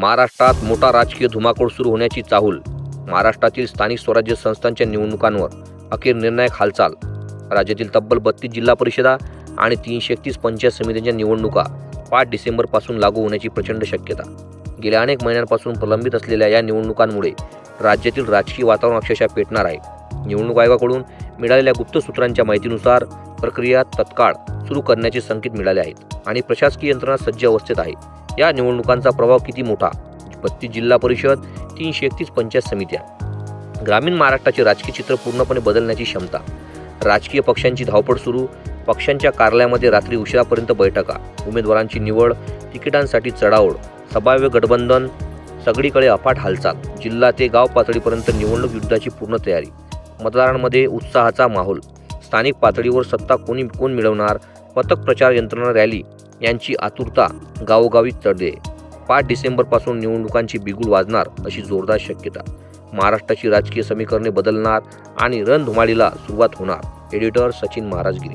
महाराष्ट्रात मोठा राजकीय धुमाकूळ सुरू होण्याची चाहूल. महाराष्ट्रातील स्थानिक स्वराज्य संस्थांच्या निवडणुकांवर अखेर निर्णायक हालचाल. राज्यातील तब्बल बत्तीस जिल्हा परिषदा आणि तीनशे एकतीस पंचायत समित्यांच्या निवडणुका पाच डिसेंबरपासून लागू होण्याची प्रचंड शक्यता. गेल्या अनेक महिन्यांपासून प्रलंबित असलेल्या या निवडणुकांमुळे राज्यातील राजकीय वातावरण अक्षरशः पेटणार आहे. निवडणूक आयोगाकडून मिळालेल्या गुप्त सूत्रांच्या माहितीनुसार प्रक्रिया तत्काळ सुरू करण्याचे संकेत मिळाले आहेत आणि प्रशासकीय यंत्रणा सज्ज अवस्थेत आहे. या निवडणुकांचा प्रभाव किती मोठा? बत्तीस जिल्हा परिषद तीनशे एकतीस पंचायत समित्या. ग्रामीण महाराष्ट्राचे राजकीय चित्र पूर्णपणे बदलण्याची क्षमता. राजकीय पक्षांची धावपळ सुरू पक्षांच्या कार्यालयामध्ये रात्री उशिरापर्यंत बैठका उमेदवारांची निवड तिकिटांसाठी चढाओढ सभाव्य गठबंधन सगळीकडे अफाट हालचाल जिल्हा ते गाव पातळीपर्यंत निवडणूक युद्धाची पूर्ण तयारी. मतदारांमध्ये उत्साहाचा माहोल. स्थानिक पातळीवर सत्ता कोणी कोण मिळवणार? पथक प्रचार यंत्रणा रॅली यांची आतुरता गावोगावी चढले पाच डिसेंबरपासून निवडणुकांची बिगुल वाजणार अशी जोरदार शक्यता. महाराष्ट्राची राजकीय समीकरणे बदलणार आणि रणधुमाळीला सुरुवात होणार. एडिटर सचिन महाराजगिरी.